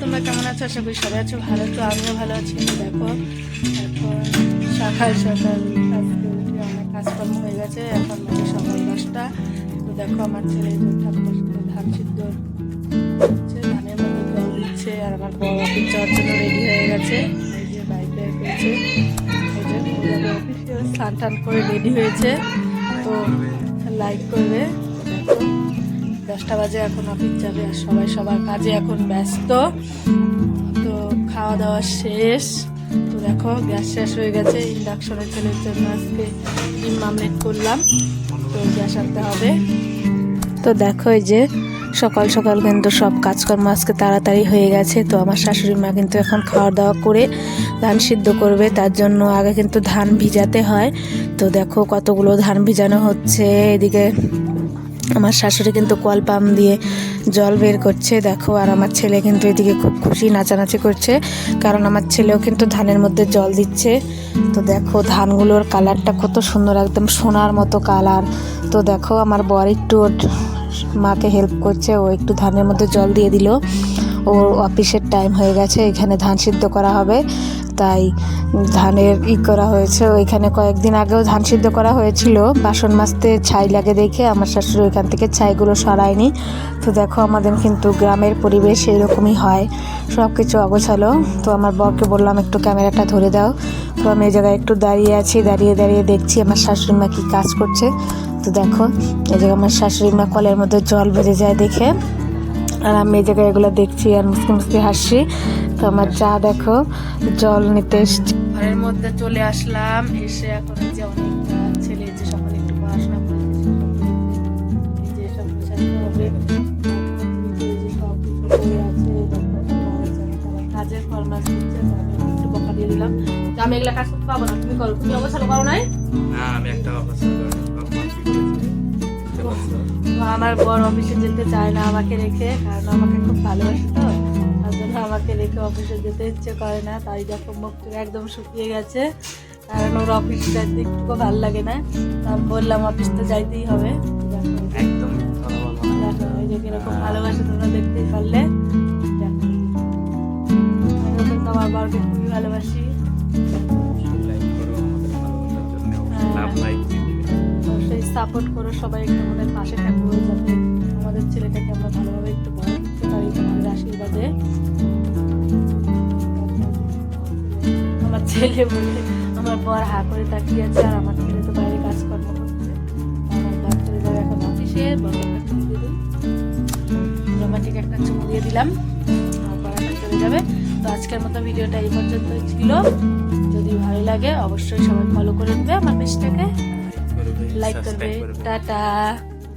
তোমরা কেমন আছো? আশা করি সবাই আছো ভালো। তো আমিও ভালো আছি। দেখো, এখন সকাল সকাল আজকে উঠে অনেক কাজকর্ম হয়ে গেছে। এখন বাজে সকাল দশটা। তো দেখো, আমার ছেলে সাথে ধান সিদ্ধ হচ্ছে ধানের মধ্যে জল দিচ্ছে আর আমার বড় অফিস যাওয়ার জন্য রেডি হয়ে গেছে। এই যে বাইকে পেয়েছে এই যে অফিসিয়াল স্নান টান করে রেডি হয়েছে। তো লাইক করবে। দেখো। দশটা বাজে এখন অফিস যাবে আর সবাই সবার কাজে এখন ব্যস্ত। তো খাওয়া দাওয়া শেষ। তো দেখো, গ্যাস শেষ হয়ে গেছে। ইন্ডাকশনের তেলের জন্য আজকে ডিম মামলেট করলাম। তো গ্যাস আনতে হবে। তো দেখো, এই যে সকাল সকাল কিন্তু সব কাজকর্ম আজকে তাড়াতাড়ি হয়ে গেছে। তো আমার শাশুড়ি মা কিন্তু এখন খাওয়া দাওয়া করে ধান সিদ্ধ করবে। তার জন্য আগে কিন্তু ধান ভিজাতে হয়। তো দেখো কতগুলো ধান ভিজানো হচ্ছে। এদিকে আমার শাশুড়ি কিন্তু কল পাম্প দিয়ে জল বের করছে, দেখো, আর আমার ছেলে কিন্তু এদিকে খুব খুশি, নাচানাচি করছে, কারণ আমার ছেলেও কিন্তু ধানের মধ্যে জল দিচ্ছে। তো দেখো, ধানগুলোর কালারটা কত সুন্দর, একদম সোনার মতো কালার। তো দেখো, আমার বর একটু ওর মাকে হেল্প করছে, ও একটু ধানের মধ্যে জল দিয়ে দিল। ও অফিসের টাইম হয়ে গেছে, এখানে ধান সিদ্ধ করা হবে। তাই ধানের ই করা হয়েছে। ওইখানে কয়েকদিন আগেও ধান সিদ্ধ করা হয়েছিল। বাসন মাজতে ছাই লাগে দেখে আমার শাশুড়ি ওইখান থেকে ছাইগুলো সরায়নি। তো দেখো আমাদের কিন্তু গ্রামের পরিবেশ এরকমই হয়। সব কিছু অগোছালো। তো আমার বরকে বললাম, একটু ক্যামেরাটা ধরে দাও। তো আমি এই জায়গায় একটু দাঁড়িয়ে আছি, দাঁড়িয়ে দাঁড়িয়ে দেখছি আমার শাশুড়ি মা কী কাজ করছে। তো দেখো, এই জায়গায় আমার শাশুড়ি মা কলের মধ্যে জল বেড়ে যায় দেখে। আর আমি এই জায়গায় এগুলো দেখছি আর মুসকে মুসকে হাসছি। তো আমার যা দেখো জল নিতে এসছি। ঘরের মধ্যে চলে আসলাম এসে এখন যে অনেকটা ছেলে যে সকালে একটু পড়াশোনা করে যে সব হবে কাজের ফরমাস দিচ্ছে একটু বকা দিয়ে দিলাম। তো আমি এগুলা কাজ করতে পারব না তুমি করো। তুমি অবসর করো নাই? না আমি একটা আমার বড় অফিসে যেতে চায় না আমাকে রেখে কারণ আমাকে খুব ভালোবাসে তো। তার জন্য আমাকে রেখে অফিসে যেতে ইচ্ছে করে না। তাই দেখো মুখ একদম শুকিয়ে গেছে। কারণ ওর অফিস যাইতে একটুকু ভালো লাগে না। আমি বললাম অফিস তো যাইতেই হবে। একদম ওই যে কীরকম ভালোবাসে তোমরা দেখতেই পারলে। আমার বাবাকে খুবই ভালোবাসি। হ্যাঁ। অবশ্যই সাপোর্ট করো সবাই একটু আমাদের পাশে থাকব ছেলে বলে আমার বর হা করে তাকিয়ে আছে আর আমার ছেলে তো বাইরে কাজকর্ম করছে। আমার বর চলে যাবে এখন অফিসে বরকে একটা চুমু দিয়ে দিই। রোমান্টিক একটা চুমু দিয়ে দিলাম। আমার বর এখন চলে যাবে। তো আজকের মতো ভিডিওটা এই পর্যন্তই ছিল। যদি ভালো লাগে অবশ্যই সবাই ফলো করে দেবে আমার পেজটাকে লাইক করবে। টাটা।